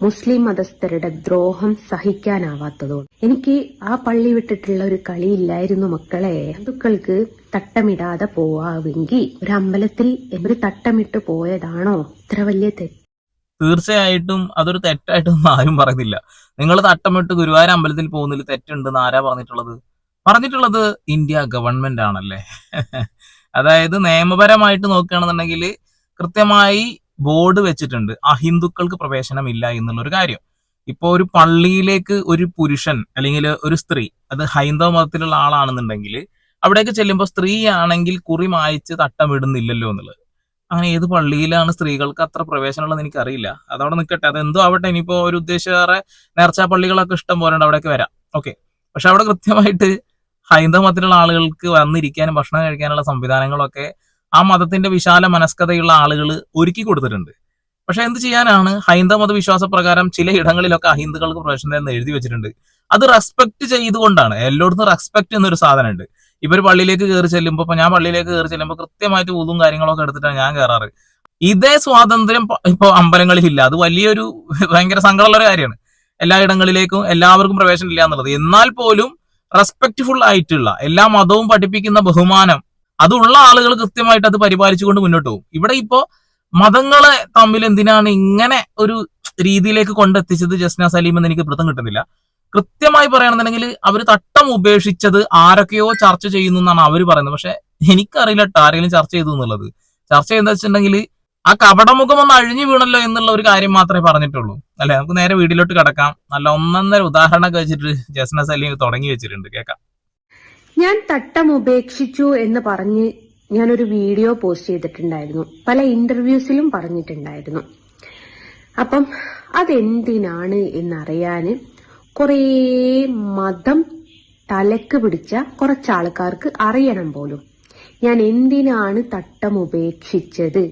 മുസ്ലിം മതസ്ഥരുടെ ദ്രോഹം സഹിക്കാനാവാത്തതോട്. എനിക്ക് ആ പള്ളി വിട്ടിട്ടുള്ള ഒരു കളിയില്ലായിരുന്നു മക്കളെ. ഹിന്ദുക്കൾക്ക് തട്ടമിടാതെ പോവാമെങ്കിൽ ഒരു അമ്പലത്തിൽ ഒരു തട്ടമിട്ട് പോയതാണോ? ഇത്ര വലിയ തെറ്റ്. തീർച്ചയായിട്ടും അതൊരു തെറ്റായിട്ടൊന്നും ആരും പറയുന്നില്ല നിങ്ങൾ തട്ടമിട്ട് ഗുരുവായൂർ അമ്പലത്തിൽ പോകുന്നതിൽ തെറ്റുണ്ടെന്ന് ആരാ പറഞ്ഞിട്ടുള്ളത്? പറഞ്ഞിട്ടുള്ളത് ഇന്ത്യ ഗവൺമെന്റ് ആണല്ലേ അതായത് നിയമപരമായിട്ട് നോക്കുകയാണെന്നുണ്ടെങ്കിൽ കൃത്യമായി ബോർഡ് വെച്ചിട്ടുണ്ട് അഹിന്ദുക്കൾക്ക് എന്നുള്ള ഒരു കാര്യം. ഇപ്പൊ ഒരു പള്ളിയിലേക്ക് ഒരു പുരുഷൻ അല്ലെങ്കിൽ ഒരു സ്ത്രീ അത് ഹൈന്ദവ മതത്തിലുള്ള ആളാണെന്നുണ്ടെങ്കിൽ അവിടേക്ക് ചെല്ലുമ്പോൾ സ്ത്രീ ആണെങ്കിൽ കുറി മായച്ച് തട്ടമിടുന്നില്ലല്ലോ എന്നുള്ളത്. അങ്ങനെ ഏത് പള്ളിയിലാണ് സ്ത്രീകൾക്ക് അത്ര പ്രവേശനമുള്ളത് എനിക്കറിയില്ല. അതവിടെ നിൽക്കട്ടെ അതെന്തോ ആവട്ടെ ഇനിയിപ്പോ ഒരു ഉദ്ദേശിച്ചാറെ നേർച്ചാ പള്ളികളൊക്കെ ഇഷ്ടം പോലെ ഉണ്ട് അവിടേക്ക് വരാം. ഓക്കെ. പക്ഷെ അവിടെ കൃത്യമായിട്ട് ഹൈന്ദവ മതത്തിലുള്ള ആളുകൾക്ക് വന്നിരിക്കാനും ഭക്ഷണം കഴിക്കാനുള്ള സംവിധാനങ്ങളൊക്കെ ആ മതത്തിന്റെ വിശാല മനസ്കതയുള്ള ആളുകൾ ഒരുക്കി കൊടുത്തിട്ടുണ്ട്. പക്ഷെ എന്ത് ചെയ്യാനാണ്? ഹൈന്ദവ മത വിശ്വാസ പ്രകാരം ചില ഇടങ്ങളിലൊക്കെ അഹിന്ദുക്കൾക്ക് പ്രവേശനം എന്ന് എഴുതി വെച്ചിട്ടുണ്ട്. അത് റെസ്പെക്ട് ചെയ്തുകൊണ്ടാണ്. എല്ലായിടത്തും റെസ്പെക്ട് എന്നൊരു സാധനമുണ്ട്. ഇവർ പള്ളിയിലേക്ക് കയറി ചെല്ലുമ്പോൾ ഇപ്പൊ ഞാൻ പള്ളിയിലേക്ക് കയറി ചെല്ലുമ്പോൾ കൃത്യമായിട്ട് ഊതും കാര്യങ്ങളൊക്കെ എടുത്തിട്ടാണ് ഞാൻ കയറാറ് ഇതേ സ്വാതന്ത്ര്യം ഇപ്പൊ അമ്പലങ്ങളിൽ ഇല്ല അത് വലിയൊരു ഭയങ്കര സങ്കടമുള്ള ഒരു കാര്യമാണ്. എല്ലാ ഇടങ്ങളിലേക്കും എല്ലാവർക്കും പ്രവേശനം ഇല്ല എന്നുള്ളത്. എന്നാൽ പോലും റെസ്പെക്ട്ഫുൾ ആയിട്ടുള്ള എല്ലാ മതവും പഠിപ്പിക്കുന്ന ബഹുമാനം അതുള്ള ആളുകൾ കൃത്യമായിട്ട് അത് പരിപാലിച്ചുകൊണ്ട് മുന്നോട്ട് പോകും. ഇവിടെ ഇപ്പോ മതങ്ങളെ തമ്മിൽ എന്തിനാണ് ഇങ്ങനെ ഒരു രീതിയിലേക്ക് കൊണ്ടെത്തിച്ചത് ജസ്ന സലീം എന്ന് എനിക്ക് പിടുത്തം കിട്ടുന്നില്ല. കൃത്യമായി പറയണമെന്നുണ്ടെങ്കിൽ അവർ തട്ടം ഉപേക്ഷിച്ചത് ആരൊക്കെയോ ചർച്ച ചെയ്യുന്നു എന്നാണ് അവർ പറയുന്നത്. പക്ഷെ എനിക്കറിയില്ല ആരെങ്കിലും ചർച്ച ചെയ്തു എന്നുള്ളത്. ചർച്ച ചെയ്യുന്ന വെച്ചിട്ടുണ്ടെങ്കിൽ ആ കപടമുഖം ഒന്ന് അഴിഞ്ഞു വീണല്ലോ എന്നുള്ള ഒരു കാര്യം മാത്രമേ പറഞ്ഞിട്ടുള്ളൂ. അല്ലെ? നമുക്ക് നേരെ വീട്ടിലോട്ട് കിടക്കാം. നല്ല ഒന്നൊന്നര ഉദാഹരണമൊക്കെ വെച്ചിട്ട് ജസ്ന സലീം തുടങ്ങി വെച്ചിട്ടുണ്ട്. കേൾക്കാം. ഞാൻ തട്ടം ഉപേക്ഷിച്ചു എന്ന് പറഞ്ഞ് ഞാനൊരു വീഡിയോ പോസ്റ്റ് ചെയ്തിട്ടുണ്ടായിരുന്നു. പല ഇന്റർവ്യൂസിലും പറഞ്ഞിട്ടുണ്ടായിരുന്നു. അപ്പം അതെന്തിനാണ് എന്നറിയാന് കുറേ മതം തലക്ക് പിടിച്ച കുറച്ച് ആൾക്കാർക്ക് അറിയണം പോലും. ഞാൻ എന്തിനാണ് തട്ടം ഉപേക്ഷിച്ചത്?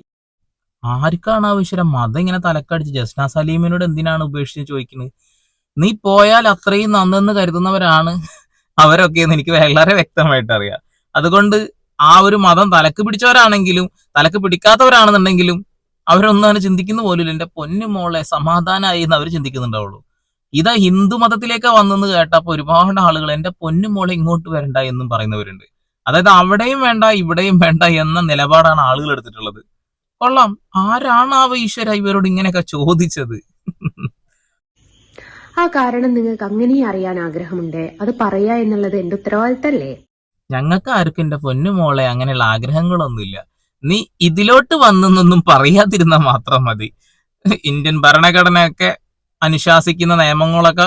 ആർക്കാണ് ആവശ്യം? മതം ഇങ്ങനെ തലക്കടിച്ച്. ജസ്ന സലീമിനോട് എന്തിനാണ് ഉപേക്ഷിച്ച് ചോദിക്കുന്നത്? നീ പോയാൽ അത്രയും നന്നെന്ന് കരുതുന്നവരാണ്. അവരൊക്കെ എന്ന് എനിക്ക് വളരെ വ്യക്തമായിട്ട് അറിയാം. അതുകൊണ്ട് ആ ഒരു മതം തലക്ക് പിടിച്ചവരാണെങ്കിലും തലക്ക് പിടിക്കാത്തവരാണെന്നുണ്ടെങ്കിലും അവരൊന്നും അങ്ങനെ ചിന്തിക്കുന്ന പോലും എന്റെ പൊന്നു മോളെ സമാധാനമായി എന്ന് അവർ ചിന്തിക്കുന്നുണ്ടാവുള്ളൂ. ഇതാ ഹിന്ദു മതത്തിലേക്ക് വന്നെന്ന് കേട്ടപ്പോൾ ഒരുപാട് ആളുകൾ എന്റെ പൊന്നു മോളെ ഇങ്ങോട്ട് വരണ്ട എന്നും പറയുന്നവരുണ്ട്. അതായത് അവിടെയും വേണ്ട ഇവിടെയും വേണ്ട എന്ന നിലപാടാണ് ആളുകൾ എടുത്തിട്ടുള്ളത്. കൊള്ളാം. ആരാണ് ആ ഈശ്വര ഇവരോട് ഇങ്ങനെയൊക്കെ ചോദിച്ചത്? ആ കാരണം നിങ്ങൾക്ക് അങ്ങനെ അറിയാൻ ആഗ്രഹമുണ്ട്. അത് പറയാ എന്നുള്ളത് എന്റെ ഉത്തരവാദിത്തല്ലേ? ഞങ്ങൾക്ക് ആർക്കും എന്റെ പൊന്നു മോളെ അങ്ങനെയുള്ള ആഗ്രഹങ്ങളൊന്നുമില്ല. നീ ഇതിലോട്ട് വന്നെന്നൊന്നും പറയാതിരുന്ന മാത്രം മതി. ഇന്ത്യൻ ഭരണഘടനയൊക്കെ അനുശാസിക്കുന്ന നിയമങ്ങളൊക്കെ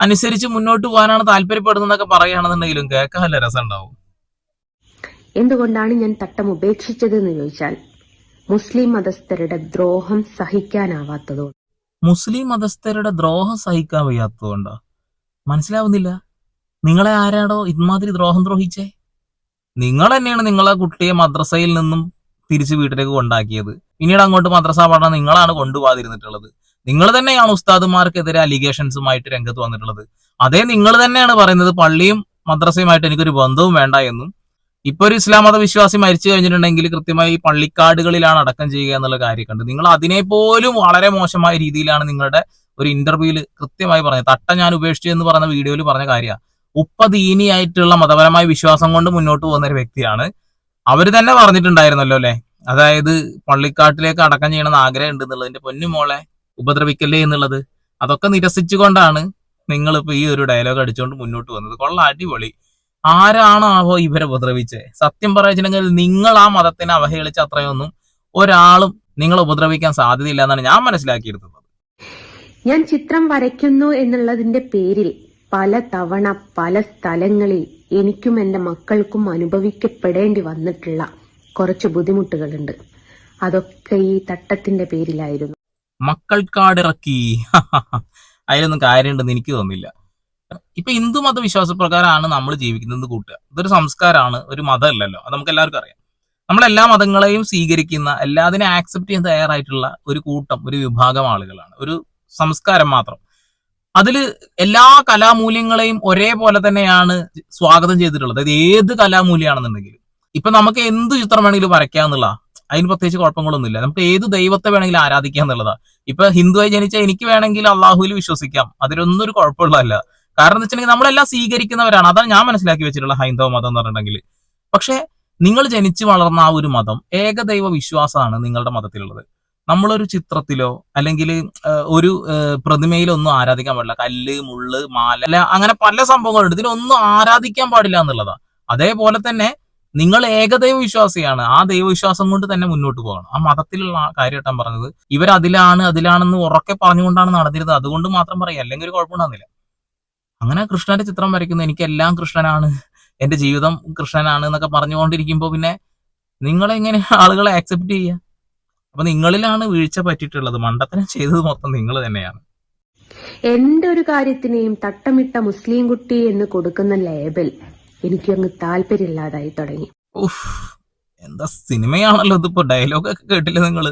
അനുസരിച്ച് മുന്നോട്ട് പോകാനാണ് താല്പര്യപ്പെടുന്നതൊക്കെ പറയുകയാണെന്നുണ്ടെങ്കിലും കേൾക്കാൻ രസം രസമുണ്ടാവും? എന്തുകൊണ്ടാണ് ഞാൻ തട്ടം ഉപേക്ഷിച്ചതെന്ന് ചോദിച്ചാൽ മുസ്ലിം മതസ്ഥരുടെ ദ്രോഹം സഹിക്കാനാവാത്തതുകൊണ്ട് മുസ്ലിം മതസ്ഥരുടെ ദ്രോഹം സഹിക്കാൻ വയ്യാത്തതുകൊണ്ടോ. മനസ്സിലാവുന്നില്ല? നിങ്ങളെ ആരാടോ ഇമാതിരി ദ്രോഹം ദ്രോഹിച്ചേ? നിങ്ങൾ തന്നെയാണ് നിങ്ങളെ കുട്ടിയെ മദ്രസയിൽ നിന്നും തിരിച്ച് വീട്ടിലേക്ക് കൊണ്ടാക്കിയത്. പിന്നീട് അങ്ങോട്ട് മദ്രസ പഠനം നിങ്ങളാണ് കൊണ്ടുപോകാതിരുന്നിട്ടുള്ളത്. നിങ്ങൾ തന്നെയാണ് ഉസ്താദുമാർക്കെതിരെ അലിഗേഷൻസുമായിട്ട് രംഗത്ത് വന്നിട്ടുള്ളത്. അതേ നിങ്ങൾ തന്നെയാണ് പറയുന്നത് പള്ളിയും മദ്രസയുമായിട്ട് എനിക്കൊരു ബന്ധവും വേണ്ട എന്നും. ഇപ്പൊ ഒരു ഇസ്ലാം മത വിശ്വാസി മരിച്ചു കഴിഞ്ഞിട്ടുണ്ടെങ്കിൽ കൃത്യമായി പള്ളിക്കാടുകളിലാണ് അടക്കം ചെയ്യുക എന്നുള്ള കാര്യമൊക്കെ നിങ്ങൾ അതിനെ പോലും വളരെ മോശമായ രീതിയിലാണ് നിങ്ങളുടെ ഒരു ഇന്റർവ്യൂവിൽ കൃത്യമായി പറഞ്ഞത്. തട്ട ഞാൻ ഉപേക്ഷിച്ചു എന്ന് പറഞ്ഞ വീഡിയോയിൽ പറഞ്ഞ കാര്യമാണ് ഉപ്പദീനിയായിട്ടുള്ള മതപരമായ വിശ്വാസം കൊണ്ട് മുന്നോട്ട് പോകുന്ന ഒരു വ്യക്തിയാണ്. അവർ തന്നെ പറഞ്ഞിട്ടുണ്ടായിരുന്നല്ലോ അല്ലെ? അതായത് പള്ളിക്കാട്ടിലേക്ക് അടക്കം ചെയ്യണമെന്ന് ആഗ്രഹം ഉണ്ട് എന്നുള്ളതിന്റെ പൊന്നുമോളെ ഉപദ്രവിക്കല്ലേ എന്നുള്ളത്. അതൊക്കെ നിരസിച്ചുകൊണ്ടാണ് നിങ്ങൾ ഇപ്പൊ ഈ ഒരു ഡയലോഗ് അടിച്ചുകൊണ്ട് മുന്നോട്ട് വന്നത് കൊള്ള അടിപൊളി. ആരാണാവോ ഇവരെ ഉപദ്രവിച്ചത് സത്യം പറയുകയാണെങ്കിൽ നിങ്ങൾ ആ മതത്തിനെ അവഹേളിച്ച അത്രയൊന്നും ഒരാളും നിങ്ങളെ ഉപദ്രവിക്കാൻ സാധ്യതയില്ല എന്നാണ് ഞാൻ മനസ്സിലാക്കിയിരുന്നത്. ഞാൻ ചിത്രം വരയ്ക്കുന്നു എന്നുള്ളതിന്റെ പേരിൽ പല തവണ പല സ്ഥലങ്ങളിൽ എനിക്കും എന്റെ മക്കൾക്കും അനുഭവിക്കപ്പെടേണ്ടി വന്നിട്ടുള്ള കുറച്ച് ബുദ്ധിമുട്ടുകളുണ്ട്. അതൊക്കെ ഈ തട്ടത്തിന്റെ പേരിലായിരുന്നു. മക്കൾക്കാടിറക്കി. അതിലൊന്നും കാര്യമുണ്ടെന്ന് എനിക്ക് തോന്നുന്നില്ല. ഇപ്പൊ ഹിന്ദു മത പ്രകാരമാണ് നമ്മൾ ജീവിക്കുന്നത് കൂട്ടുക. ഇതൊരു സംസ്കാരമാണ് ഒരു മതമല്ലല്ലോ. അത് നമുക്ക് എല്ലാവർക്കും അറിയാം. നമ്മൾ എല്ലാ മതങ്ങളെയും സ്വീകരിക്കുന്ന എല്ലാതിനെ ആക്സെപ്റ്റ് ചെയ്യാൻ തയ്യാറായിട്ടുള്ള ഒരു കൂട്ടം ഒരു വിഭാഗം ആളുകളാണ്. ഒരു സംസ്കാരം മാത്രം. അതിൽ എല്ലാ കലാമൂല്യങ്ങളെയും ഒരേപോലെ തന്നെയാണ് സ്വാഗതം ചെയ്തിട്ടുള്ളത്. അതായത് ഏത് കലാമൂല്യമാണെന്നുണ്ടെങ്കിലും ഇപ്പൊ നമുക്ക് എന്ത് ചിത്രം വേണമെങ്കിലും വരയ്ക്കാം എന്നുള്ള അതിന് പ്രത്യേകിച്ച് കുഴപ്പങ്ങളൊന്നുമില്ല. നമുക്ക് ഏത് ദൈവത്തെ വേണമെങ്കിലും ആരാധിക്കാം എന്നുള്ളതാ. ഇപ്പൊ ഹിന്ദുവായി ജനിച്ച എനിക്ക് വേണമെങ്കിൽ അള്ളാഹുവിൽ വിശ്വസിക്കാം. അതിലൊന്നും ഒരു കുഴപ്പമുള്ളതല്ല. കാരണം എന്ന് വെച്ചിട്ടുണ്ടെങ്കിൽ നമ്മളെല്ലാം സ്വീകരിക്കുന്നവരാണ്. അതാണ് ഞാൻ മനസ്സിലാക്കി വെച്ചിട്ടുള്ള ഹൈന്ദവ മതം എന്ന് പറഞ്ഞിട്ടുണ്ടെങ്കിൽ. പക്ഷേ നിങ്ങൾ ജനിച്ചു വളർന്ന ആ ഒരു മതം ഏകദൈവ വിശ്വാസമാണ് നിങ്ങളുടെ മതത്തിലുള്ളത്. നമ്മളൊരു ചിത്രത്തിലോ അല്ലെങ്കിൽ ഒരു പ്രതിമയിലോ ഒന്നും ആരാധിക്കാൻ പാടില്ല. കല്ല് മുള്ള് മാല അങ്ങനെ പല സംഭവങ്ങളുണ്ട്. ഇതിലൊന്നും ആരാധിക്കാൻ പാടില്ല എന്നുള്ളതാണ് അതേപോലെ തന്നെ നിങ്ങൾ ഏകദൈവ വിശ്വാസിയാണ്. ആ ദൈവവിശ്വാസം കൊണ്ട് തന്നെ മുന്നോട്ട് പോകണം ആ മതത്തിലുള്ള കാര്യമായിട്ടാണ് പറഞ്ഞത് ഇവരതിലാണ് അതിലാണെന്ന് ഉറക്കെ പറഞ്ഞുകൊണ്ടാണ് നടന്നിരുന്നത്. അതുകൊണ്ട് മാത്രം പറയാം. അല്ലെങ്കിൽ ഒരു കുഴപ്പമുണ്ടാകുന്നില്ല അങ്ങനെ കൃഷ്ണന്റെ ചിത്രം വരയ്ക്കുന്നു. എനിക്കെല്ലാം കൃഷ്ണനാണ്. എന്റെ ജീവിതം കൃഷ്ണനാണ് എന്നൊക്കെ പറഞ്ഞുകൊണ്ടിരിക്കുമ്പോൾ പിന്നെ നിങ്ങളെ നിങ്ങളെങ്ങനെ ആളുകളെ ആക്സെപ്റ്റ് ചെയ്യുക അപ്പൊ നിങ്ങളിലാണ് വീഴ്ച പറ്റിയിട്ടുള്ളത്. മണ്ടത്തനം ചെയ്തത് മൊത്തം നിങ്ങൾ തന്നെയാണ്. എന്റെ ഒരു കാര്യത്തിനെയും തട്ടമിട്ട മുസ്ലിം കുട്ടി എന്ന് കൊടുക്കുന്ന ലേബൽ എനിക്ക് അങ്ങ് താല്പര്യമില്ലാതായി തുടങ്ങി. ഉഫ് എന്താ സിനിമയാണല്ലോ ഇതിപ്പോ? ഡയലോഗ് ഒക്കെ കേട്ടില്ല നിങ്ങൾ?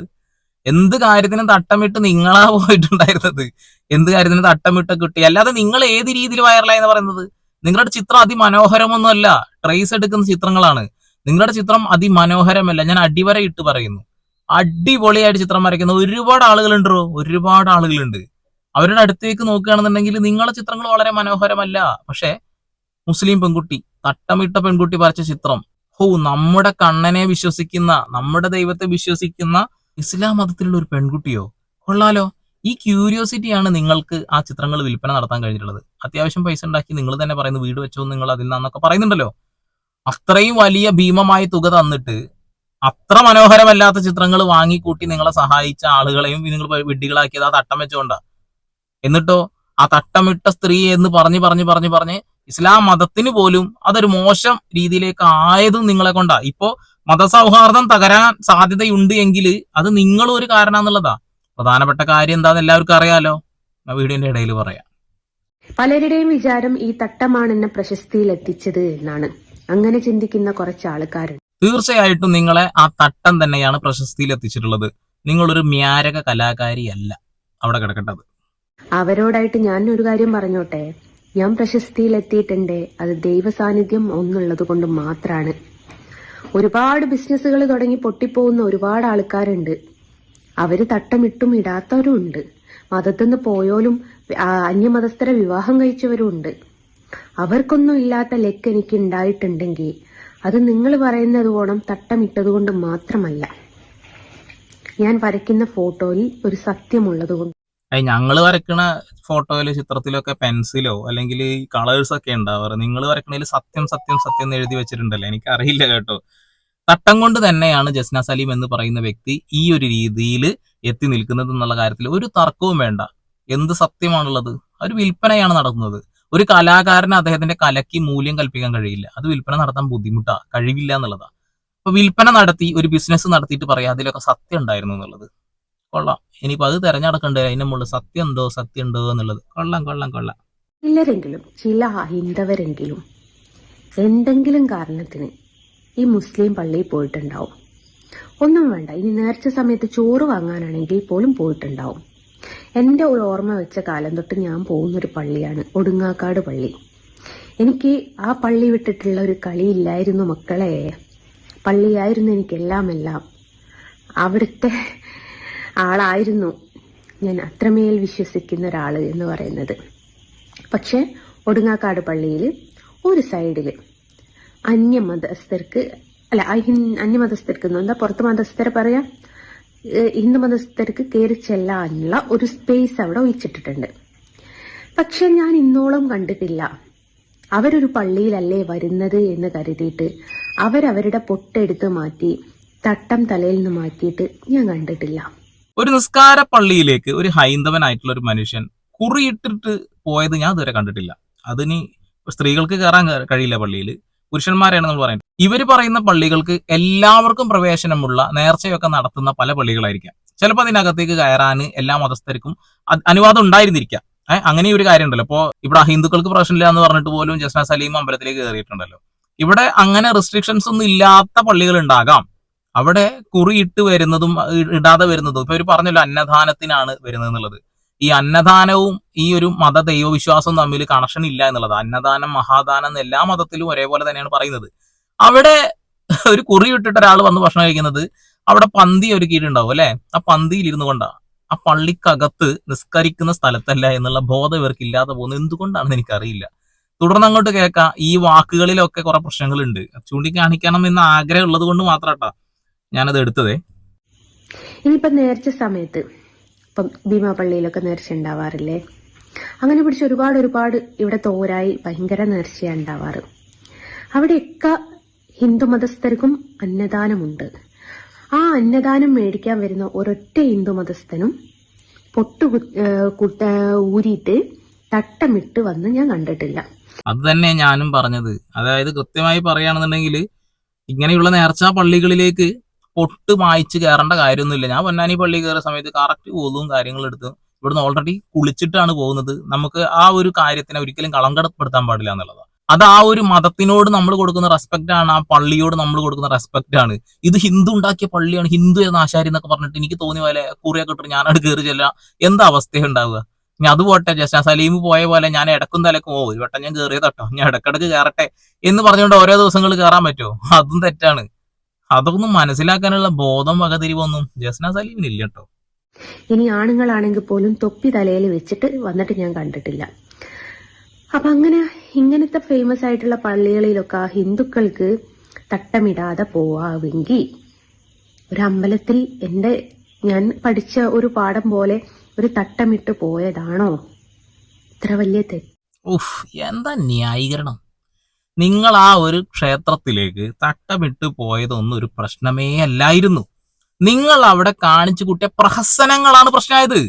എന്ത് കാര്യത്തിനും തട്ടമിട്ട് നിങ്ങളാ പോയിട്ടുണ്ടായിരുന്നത്? എന്ത് കാര്യത്തിനും തട്ടമിട്ട് കിട്ടി. അല്ലാതെ നിങ്ങൾ ഏത് രീതിയിൽ വൈറലായി എന്ന് പറയുന്നത്? നിങ്ങളുടെ ചിത്രം അതിമനോഹരമൊന്നുമല്ല. ട്രേസ് എടുക്കുന്ന ചിത്രങ്ങളാണ്. നിങ്ങളുടെ ചിത്രം അതിമനോഹരമല്ല. ഞാൻ അടിവര ഇട്ട് പറയുന്നു. അടിപൊളിയായിട്ട് ചിത്രം വരയ്ക്കുന്ന ഒരുപാട് ആളുകളുണ്ടോ? ഒരുപാട് ആളുകളുണ്ട്. അവരുടെ അടുത്തേക്ക് നോക്കുകയാണെന്നുണ്ടെങ്കിൽ നിങ്ങളുടെ ചിത്രങ്ങൾ വളരെ മനോഹരമല്ല. പക്ഷെ മുസ്ലിം പെൺകുട്ടി തട്ടമിട്ട പെൺകുട്ടി വരച്ച ചിത്രം ഹോ നമ്മുടെ കണ്ണനെ വിശ്വസിക്കുന്ന നമ്മുടെ ദൈവത്തെ വിശ്വസിക്കുന്ന ഇസ്ലാം മതത്തിലുള്ള ഒരു പെൺകുട്ടിയോ? കൊള്ളാലോ. ഈ ക്യൂരിയോസിറ്റിയാണ് നിങ്ങൾക്ക് ആ ചിത്രങ്ങൾ വിൽപ്പന നടത്താൻ കഴിഞ്ഞിട്ടുള്ളത്. അത്യാവശ്യം പൈസ ഉണ്ടാക്കി നിങ്ങൾ തന്നെ പറയുന്നു വീട് വെച്ചോ നിങ്ങൾ അതിൽ നിന്നൊക്കെ പറയുന്നുണ്ടല്ലോ. അത്രയും വലിയ ഭീമമായ തുക തന്നിട്ട് അത്ര മനോഹരമല്ലാത്ത ചിത്രങ്ങൾ വാങ്ങിക്കൂട്ടി നിങ്ങളെ സഹായിച്ച ആളുകളെയും നിങ്ങൾ വിഡ്ഢികളാക്കിയത് ആ തട്ടം വെച്ചുകൊണ്ടാ എന്നിട്ടോ ആ തട്ടമിട്ട സ്ത്രീ എന്ന് പറഞ്ഞ് പറഞ്ഞ് പറഞ്ഞ് പറഞ്ഞ് ഇസ്ലാം മതത്തിന് പോലും അതൊരു മോശം രീതിയിലേക്ക് ആയതും നിങ്ങളെ കൊണ്ടാ. ഇപ്പോ മതസൗഹാർദ്ദം തകരാൻ സാധ്യതയുണ്ട് എങ്കിൽ അത് നിങ്ങളും ഒരു കാരണാന്നുള്ളതാ. പ്രധാനപ്പെട്ട കാര്യം എന്താന്ന് എല്ലാവർക്കും അറിയാലോ? വീടിന്റെ വീഡിയോന്റെ ഇടയിൽ പറയാം. പലരുടെയും വിചാരം ഈ തട്ടമാണ് എന്നെ പ്രശസ്തിയിൽ എത്തിച്ചത് എന്നാണ്. അങ്ങനെ ചിന്തിക്കുന്ന കുറച്ച് ആൾക്കാരുണ്ട്. തീർച്ചയായിട്ടും നിങ്ങളെ ആ തട്ടം തന്നെയാണ് പ്രശസ്തിയിൽ എത്തിച്ചിട്ടുള്ളത് നിങ്ങളൊരു മ്യാരക കലാകാരിയല്ല അവിടെ കിടക്കേണ്ടത്. അവരോടായിട്ട് ഞാൻ ഒരു കാര്യം പറഞ്ഞോട്ടെ? ഞാൻ പ്രശസ്തിയിലെത്തിയിട്ടുണ്ട്. അത് ദൈവസാന്നിധ്യം ഒന്നുള്ളത് കൊണ്ട് മാത്രാണ്. ഒരുപാട് ബിസിനസ്സുകൾ തുടങ്ങി പൊട്ടിപ്പോകുന്ന ഒരുപാട് ആൾക്കാരുണ്ട്. അവർ തട്ടമിട്ടും ഇടാത്തവരും ഉണ്ട്. മതത്തിൽ നിന്ന് പോയോലും അന്യമതസ്ഥരെ വിവാഹം കഴിച്ചവരും ഉണ്ട്. അവർക്കൊന്നും ഇല്ലാത്ത ലക്ക് എനിക്ക് ഉണ്ടായിട്ടുണ്ടെങ്കിൽ അത് നിങ്ങൾ പറയുന്നത് ഓണം തട്ടമിട്ടത് കൊണ്ട് മാത്രമല്ല. ഞാൻ വരയ്ക്കുന്ന ഫോട്ടോയിൽ ഒരു സത്യമുള്ളത് കൊണ്ട് ഏയ് ഞങ്ങൾ വരക്കണ ചിത്രത്തിലോ ഒക്കെ പെൻസിലോ അല്ലെങ്കിൽ കളേഴ്സ് ഒക്കെ ഉണ്ടാവാറ്. നിങ്ങൾ വരക്കണതിൽ സത്യം സത്യം സത്യം എന്ന് എഴുതി വെച്ചിട്ടുണ്ടല്ലോ? എനിക്ക് അറിയില്ല കേട്ടോ. തട്ടം കൊണ്ട് തന്നെയാണ് ജസ്ന സലീം എന്ന് പറയുന്ന വ്യക്തി ഈ ഒരു രീതിയിൽ എത്തി നിൽക്കുന്നത് എന്നുള്ള കാര്യത്തിൽ ഒരു തർക്കവും വേണ്ട. എന്ത് സത്യമാണുള്ളത്? ഒരു വിൽപ്പനയാണ് നടക്കുന്നത് ഒരു കലാകാരന് അദ്ദേഹത്തിന്റെ കലയ്ക്ക് മൂല്യം കൽപ്പിക്കാൻ കഴിയില്ല. അത് വിൽപ്പന നടത്താൻ ബുദ്ധിമുട്ടാ കഴിവില്ല എന്നുള്ളതാ. അപ്പൊ വിൽപ്പന നടത്തി ഒരു ബിസിനസ് നടത്തിയിട്ട് പറയാം അതിലൊക്കെ സത്യം ഉണ്ടായിരുന്നു എന്നുള്ളത്. കൊള്ളാം. ഇനിയിപ്പോ അത് തെരഞ്ഞെടുക്കണ്ടേ? അതിന്റെ മുകളിൽ സത്യം ഉണ്ടോ സത്യം ഉണ്ടോ എന്നുള്ളത്. കൊള്ളാം കൊള്ളാം കൊള്ളാം. ചിലരെങ്കിലും ചില ഹൈന്ദവരെങ്കിലും എന്തെങ്കിലും കാരണത്തിന് ഈ മുസ്ലിം പള്ളിയിൽ പോയിട്ടുണ്ടാവും. ഒന്നും വേണ്ട. ഇനി നേർച്ച സമയത്ത് ചോറ് വാങ്ങാനാണെങ്കിൽ പോലും പോയിട്ടുണ്ടാവും. എന്റെ ഒരു ഓർമ്മ വെച്ച കാലം തൊട്ട് ഞാൻ പോകുന്നൊരു പള്ളിയാണ് ഒടുങ്ങാക്കാട് പള്ളി. എനിക്ക് ആ പള്ളി വിട്ടിട്ടുള്ള ഒരു കളിയില്ലായിരുന്നു മക്കളെ. പള്ളിയായിരുന്നു എനിക്കെല്ലാം എല്ലാം അവിടുത്തെ ആളായിരുന്നു. ഞാൻ അത്രമേൽ വിശ്വസിക്കുന്ന ഒരാൾ എന്ന് പറയുന്നത്. പക്ഷേ ഒടുങ്ങാക്കാട് പള്ളിയിൽ ഒരു സൈഡിൽ അന്യമതസ്ഥർക്ക് അല്ല അന്യമതസ്ഥർക്ക് എന്ന് എന്താ പുറത്ത് മതസ്ഥരെ പറയാം? ഹിന്ദു മതസ്ഥർക്ക് കയറി ചെല്ലാനുള്ള ഒരു സ്പേസ് അവിടെ ഒഴിച്ചിട്ടിട്ടുണ്ട്. പക്ഷെ ഞാൻ ഇന്നോളം കണ്ടിട്ടില്ല. അവരൊരു പള്ളിയിലല്ലേ വരുന്നത് എന്ന് കരുതിയിട്ട് അവരവരുടെ പൊട്ടെടുത്ത് മാറ്റി തട്ടം തലയിൽ നിന്ന് മാറ്റിയിട്ട് ഞാൻ കണ്ടിട്ടില്ല. ഒരു നിസ്കാര പള്ളിയിലേക്ക് ഒരു ഹൈന്ദവനായിട്ടുള്ള ഒരു മനുഷ്യൻ കുറിയിട്ടിട്ട് പോയത് ഞാൻ ഇതുവരെ കണ്ടിട്ടില്ല. അതിന് സ്ത്രീകൾക്ക് കയറാൻ കഴിയില്ല പള്ളിയിൽ പുരുഷന്മാരാണ് നമ്മൾ പറയുന്നത്. ഇവർ പറയുന്ന പള്ളികൾക്ക് എല്ലാവർക്കും പ്രവേശനമുള്ള നേർച്ചയൊക്കെ നടത്തുന്ന പല പള്ളികളായിരിക്കാം. ചിലപ്പോൾ അതിനകത്തേക്ക് കയറാൻ എല്ലാ മതസ്ഥർക്കും അനുവാദം ഉണ്ടായിരുന്നിരിക്കാം. ഏഹ് അങ്ങനെ ഒരു കാര്യം ഉണ്ടല്ലോ. ഇപ്പോ ഇവിടെ ഹിന്ദുക്കൾക്ക് പ്രശ്നമില്ല എന്ന് പറഞ്ഞിട്ട് പോലും ജസ്ന സലീം അമ്പലത്തിലേക്ക് കയറിയിട്ടുണ്ടല്ലോ. ഇവിടെ അങ്ങനെ റെസ്ട്രിക്ഷൻസ് ഒന്നും ഇല്ലാത്ത പള്ളികൾ ഉണ്ടാകാം. അവിടെ കുറിയിട്ട് വരുന്നതും ഇടാതെ വരുന്നതും ഇപ്പൊ ഇവർ പറഞ്ഞല്ലോ അന്നദാനത്തിനാണ് വരുന്നത് എന്നുള്ളത് ഈ അന്നദാനവും ഈ ഒരു മത ദൈവവിശ്വാസവും തമ്മിൽ കണക്ഷൻ ഇല്ല എന്നുള്ളത്. അന്നദാനം മഹാദാനം എന്ന് എല്ലാ മതത്തിലും ഒരേപോലെ തന്നെയാണ് പറയുന്നത്. അവിടെ ഒരു കുറി ഇട്ടിട്ട് ഒരാൾ വന്ന് ഭക്ഷണം കഴിക്കുന്നത് അവിടെ പന്തി ഒരു ഒരുക്കിയിട്ടുണ്ടാവും അല്ലെ? ആ പന്തിയിൽ ഇരുന്നു കൊണ്ടാ. ആ പള്ളിക്കകത്ത് നിസ്കരിക്കുന്ന സ്ഥലത്തല്ല എന്നുള്ള ബോധം ഇവർക്ക് ഇല്ലാതെ പോകുന്നത്. എന്തുകൊണ്ടാണെന്ന് എനിക്കറിയില്ല. തുടർന്ന് അങ്ങോട്ട് കേൾക്കാം. ഈ വാക്കുകളിലൊക്കെ കുറെ പ്രശ്നങ്ങളുണ്ട്. ചൂണ്ടിക്കാണിക്കണം എന്ന ആഗ്രഹം ഉള്ളത് കൊണ്ട് മാത്രാട്ടാ. ഞാനത് എടുത്തതേ. ഇനിയിപ്പം നേർച്ച സമയത്ത് ഇപ്പം ഭീമാപള്ളിയിലൊക്കെ നേർച്ച ഉണ്ടാവാറില്ലേ? അങ്ങനെ പിടിച്ച് ഒരുപാട് ഒരുപാട് ഇവിടെ തോരായി ഭയങ്കര നേർച്ചയാണ് ഉണ്ടാവാറ്. അവിടെയൊക്കെ ഹിന്ദു മതസ്ഥർക്കും അന്നദാനമുണ്ട്. ആ അന്നദാനം മേടിക്കാൻ വരുന്ന ഒരൊറ്റ ഹിന്ദു മതസ്ഥനും പൊട്ടു കുട്ട ഊരിയിട്ട് തട്ടമിട്ട് വന്ന് ഞാൻ കണ്ടിട്ടില്ല. അത് തന്നെ ഞാനും പറഞ്ഞത്. അതായത് കൃത്യമായി പറയുകയാണെന്നുണ്ടെങ്കിൽ ഇങ്ങനെയുള്ള നേർച്ചാ പള്ളികളിലേക്ക് പൊട്ട് മായ്ച്ച് കയറേണ്ട കാര്യമൊന്നുമില്ല. ഞാൻ പൊന്നാനി പള്ളി കയറിയ സമയത്ത് കറക്റ്റ് പോതും കാര്യങ്ങളും എടുത്തു ഇവിടുന്ന് ഓൾറെഡി കുളിച്ചിട്ടാണ് പോകുന്നത്. നമുക്ക് ആ ഒരു കാര്യത്തിനെ ഒരിക്കലും കളങ്കടപ്പെടുത്താൻ പാടില്ല എന്നുള്ളതാണ്. അത് ആ ഒരു മതത്തിനോട് നമ്മൾ കൊടുക്കുന്ന റെസ്പെക്ട് ആണ് ആ പള്ളിയോട് നമ്മൾ കൊടുക്കുന്ന റെസ്പെക്ട് ആണ്. ഇത് ഹിന്ദു ഉണ്ടാക്കിയ പള്ളിയാണ് ഹിന്ദു എന്ന ആശാരി എന്നൊക്കെ പറഞ്ഞിട്ട് എനിക്ക് തോന്നിയ പോലെ കുറിയൊക്കെ ഇട്ട് ഞാനത് കയറി ചെല്ലാം എന്താ അവസ്ഥ ഉണ്ടാവുക? ഇനി അത് പോട്ടെ ജസ്റ്റ് സലീം പോയ പോലെ ഞാൻ ഇടക്കും തലക്കും ഓ ഒരു വട്ടം ഞാൻ കയറിയത് കേട്ടോ ഞാൻ ഇടക്കിടക്ക് കയറട്ടെ എന്ന് പറഞ്ഞുകൊണ്ട് ഓരോ ദിവസങ്ങൾ കയറാൻ പറ്റുമോ? അതും തെറ്റാണ്. അതൊന്നും മനസ്സിലാക്കാനുള്ള ബോധം വകതിരിവൊന്നും ജസ്ന സലീമിന് ഇല്ല കേട്ടോ ഇനി ആണുങ്ങളാണെങ്കിൽ പോലും തൊപ്പി തലയിൽ വെച്ചിട്ട് വന്നിട്ട് ഞാൻ കണ്ടിട്ടില്ല. അപ്പൊ അങ്ങനെ ഇങ്ങനത്തെ ഫേമസ് ആയിട്ടുള്ള പള്ളികളിലൊക്കെ ആ ഹിന്ദുക്കൾക്ക് തട്ടമിടാതെ പോവാമെങ്കിൽ ഒരു അമ്പലത്തിൽ എന്റെ ഞാൻ പഠിച്ച ഒരു പാഠം പോലെ ഒരു തട്ടമിട്ട് പോയതാണോ? ഇത്ര വലിയ തെറ്റ്. എന്താ ന്യായീകരണം? നിങ്ങൾ ആ ഒരു ക്ഷേത്രത്തിലേക്ക് തട്ടമിട്ട് പോയതൊന്നും ഒരു പ്രശ്നമേ അല്ലായിരുന്നു. നിങ്ങൾ അവിടെ കാണിച്ചു കൂട്ടിയ പ്രഹസനങ്ങളാണ് പ്രശ്നമായത്.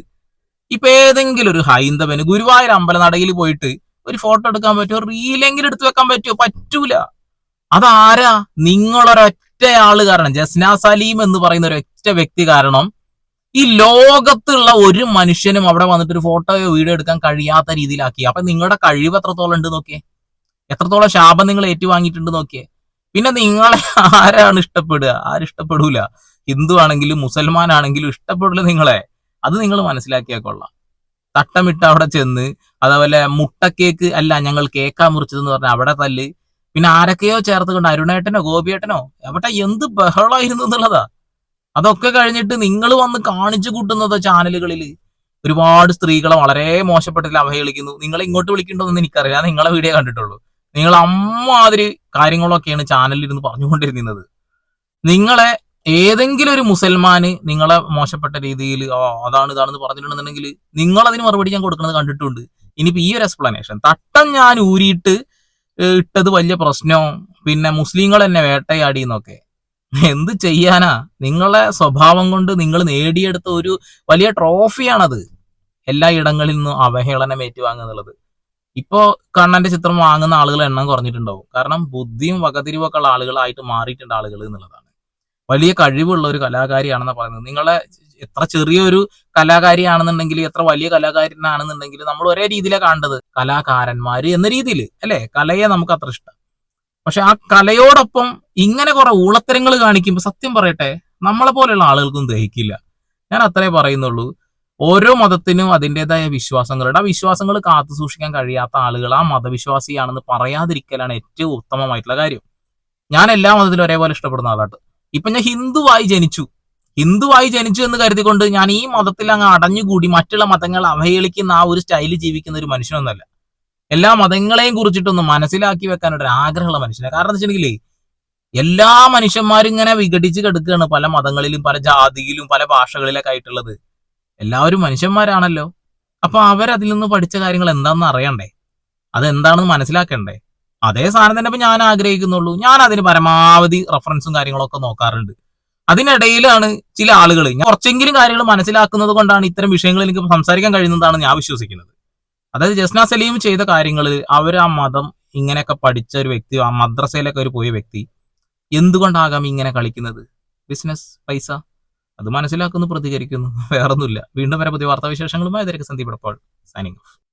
ഇപ്പൊ ഏതെങ്കിലും ഒരു ഹൈന്ദവന് ഗുരുവായൂർ അമ്പലനടയിൽ പോയിട്ട് ഒരു ഫോട്ടോ എടുക്കാൻ പറ്റുമോ? റീലെങ്കിലും എടുത്തു വെക്കാൻ പറ്റുമോ? പറ്റൂല. അതാരാ? നിങ്ങളൊരൊറ്റ ആൾ കാരണം ജസ്ന സലീം എന്ന് പറയുന്ന ഒരു ഒറ്റ വ്യക്തി കാരണം ഈ ലോകത്തുള്ള ഒരു മനുഷ്യനും അവിടെ വന്നിട്ട് ഒരു ഫോട്ടോയോ വീഡിയോ എടുക്കാൻ കഴിയാത്ത രീതിയിലാക്കി. അപ്പൊ നിങ്ങളുടെ കഴിവ് എത്രത്തോളം ഉണ്ട് നോക്കിയേ. എത്രത്തോളം ശാപം നിങ്ങൾ ഏറ്റുവാങ്ങിയിട്ടുണ്ട് നോക്കിയേ. പിന്നെ നിങ്ങളെ ആരാണ് ഇഷ്ടപ്പെടുക? ആരും ഇഷ്ടപ്പെടൂല? ഹിന്ദു ആണെങ്കിലും മുസൽമാൻ ആണെങ്കിലും ഇഷ്ടപ്പെടില്ല നിങ്ങളെ. അത് നിങ്ങൾ മനസ്സിലാക്കിയാൽ കൊള്ളാം. തട്ടമിട്ട് അവിടെ ചെന്ന് അതേപോലെ മുട്ടക്കേക്ക് അല്ല ഞങ്ങൾ കേക്കാ മുറിച്ചതെന്ന് പറഞ്ഞാൽ അവിടെ തല്ല്. പിന്നെ ആരൊക്കെയോ ചേർത്ത് കൊണ്ട് അരുണേട്ടനോ ഗോപിയേട്ടനോ എവിടെ എന്ത് ബഹളമായിരുന്നു എന്നുള്ളതാ. അതൊക്കെ കഴിഞ്ഞിട്ട് നിങ്ങൾ വന്ന് കാണിച്ചു കൂട്ടുന്നതോ ചാനലുകളിൽ ഒരുപാട് സ്ത്രീകളെ വളരെ മോശപ്പെട്ടതിൽ അവഹേളിക്കുന്നു. നിങ്ങളെ ഇങ്ങോട്ട് വിളിക്കണ്ടോന്ന് എനിക്കറിയാം നിങ്ങളെ വീഡിയോ കണ്ടിട്ടുള്ളൂ. നിങ്ങൾ അമ്മാതിരി കാര്യങ്ങളൊക്കെയാണ് ചാനലിൽ ഇരുന്ന് പറഞ്ഞുകൊണ്ടിരുന്നത്. നിങ്ങളെ ഏതെങ്കിലും ഒരു മുസൽമാന് നിങ്ങളെ മോശപ്പെട്ട രീതിയിൽ ഓ അതാണ് ഇതാണെന്ന് പറഞ്ഞിട്ടുണ്ടെന്നുണ്ടെങ്കിൽ നിങ്ങൾ അതിന് മറുപടി ഞാൻ കൊടുക്കുന്നത് കണ്ടിട്ടുണ്ട്. ഇനിയിപ്പോ ഈ ഒരു എക്സ്പ്ലനേഷൻ തട്ടം ഞാൻ ഊരിയിട്ട് ഇട്ടത് വലിയ പ്രശ്നവും പിന്നെ മുസ്ലിങ്ങൾ എന്നെ വേട്ടയാടി എന്നൊക്കെ. എന്ത് ചെയ്യാനാ? നിങ്ങളെ സ്വഭാവം കൊണ്ട് നിങ്ങൾ നേടിയെടുത്ത ഒരു വലിയ ട്രോഫിയാണത് എല്ലാ ഇടങ്ങളിൽ നിന്നും അവഹേളനം ഏറ്റുവാങ്ങുക ഇപ്പോ കണ്ണന്റെ ചിത്രം വാങ്ങുന്ന ആളുകൾ എണ്ണം കുറഞ്ഞിട്ടുണ്ടാവും. കാരണം ബുദ്ധിയും വകതിരിവൊക്കെ ഉള്ള ആളുകളായിട്ട് മാറിയിട്ടുണ്ട് ആളുകൾ എന്നുള്ളതാണ്. വലിയ കഴിവുള്ള ഒരു കലാകാരിയാണെന്ന് പറയുന്നത്. നിങ്ങളെ എത്ര ചെറിയൊരു കലാകാരിയാണെന്നുണ്ടെങ്കിൽ എത്ര വലിയ കലാകാരനാണെന്നുണ്ടെങ്കിൽ നമ്മൾ ഒരേ രീതിയിലാണ് കാണേണ്ടത്. കലാകാരന്മാര് എന്ന രീതിയിൽ അല്ലെ? കലയെ നമുക്ക് അത്ര ഇഷ്ടം. പക്ഷെ ആ കലയോടൊപ്പം ഇങ്ങനെ കുറെ ഊളത്തരങ്ങൾ കാണിക്കുമ്പോൾ സത്യം പറയട്ടെ നമ്മളെ പോലെയുള്ള ആളുകൾക്കും ദഹിക്കില്ല. ഞാൻ അത്രേ പറയുന്നുള്ളൂ. ഓരോ മതത്തിനും അതിന്റെതായ വിശ്വാസങ്ങളുണ്ട്. ആ വിശ്വാസങ്ങൾ കാത്തു സൂക്ഷിക്കാൻ കഴിയാത്ത ആളുകൾ ആ മതവിശ്വാസിയാണെന്ന് പറയാതിരിക്കലാണ് ഏറ്റവും ഉത്തമമായിട്ടുള്ള കാര്യം. ഞാൻ എല്ലാ മതത്തിലും ഒരേപോലെ ഇഷ്ടപ്പെടുന്ന ആളാണ് ഇപ്പൊ ഞാൻ ഹിന്ദുവായി ജനിച്ചു. ഹിന്ദുവായി ജനിച്ചു എന്ന് കരുതിക്കൊണ്ട് ഞാൻ ഈ മതത്തിൽ അങ്ങ് അടഞ്ഞുകൂടി മറ്റുള്ള മതങ്ങൾ അവഹേളിക്കുന്ന ആ ഒരു സ്റ്റൈലിൽ ജീവിക്കുന്ന ഒരു മനുഷ്യനൊന്നല്ല എല്ലാ മതങ്ങളെയും കുറിച്ചിട്ടൊന്ന് മനസ്സിലാക്കി വെക്കാനൊരു ആഗ്രഹമുള്ള മനുഷ്യനാണ് കാരണം എന്താ വെച്ചിട്ടുണ്ടെങ്കിൽ എല്ലാ മനുഷ്യന്മാരും ഇങ്ങനെ വിഘടിച്ച് കിടക്കുകയാണ് പല മതങ്ങളിലും പല ജാതിയിലും പല ഭാഷകളിലൊക്കെ ആയിട്ടുള്ളത്. എല്ലാവരും മനുഷ്യന്മാരാണല്ലോ. അപ്പൊ അവരതിൽ നിന്ന് പഠിച്ച കാര്യങ്ങൾ എന്താണെന്ന് അറിയണ്ടേ? അതെന്താണെന്ന് മനസ്സിലാക്കണ്ടേ? അതേ സാധനം തന്നെ ഞാൻ ആഗ്രഹിക്കുന്നുള്ളൂ. ഞാൻ അതിന് പരമാവധി റെഫറൻസും കാര്യങ്ങളൊക്കെ നോക്കാറുണ്ട്. അതിനിടയിലാണ് ചില ആളുകൾ ഞാൻ കുറച്ചെങ്കിലും കാര്യങ്ങൾ മനസ്സിലാക്കുന്നത് കൊണ്ടാണ് ഇത്തരം വിഷയങ്ങൾ എനിക്ക് സംസാരിക്കാൻ കഴിയുന്നതാണ് ഞാൻ വിശ്വസിക്കുന്നത്. അതായത് ജസ്ന സലീം ചെയ്ത കാര്യങ്ങൾ അവർ ആ മതം ഇങ്ങനെയൊക്കെ പഠിച്ച ഒരു വ്യക്തി ആ മദ്രസയിലൊക്കെ ഒരു പോയ വ്യക്തി എന്തുകൊണ്ടാകാം ഇങ്ങനെ കളിക്കുന്നത്? ബിസിനസ് പൈസ? അത് മനസ്സിലാക്കുന്നു പ്രതികരിക്കുന്നു. വേറൊന്നുമില്ല. വീണ്ടും വരെ പുതിയ വാർത്താവിശേഷങ്ങളുമായി. തിരക്ക് സന്ദീപ് സൈനിങ് ഓഫ്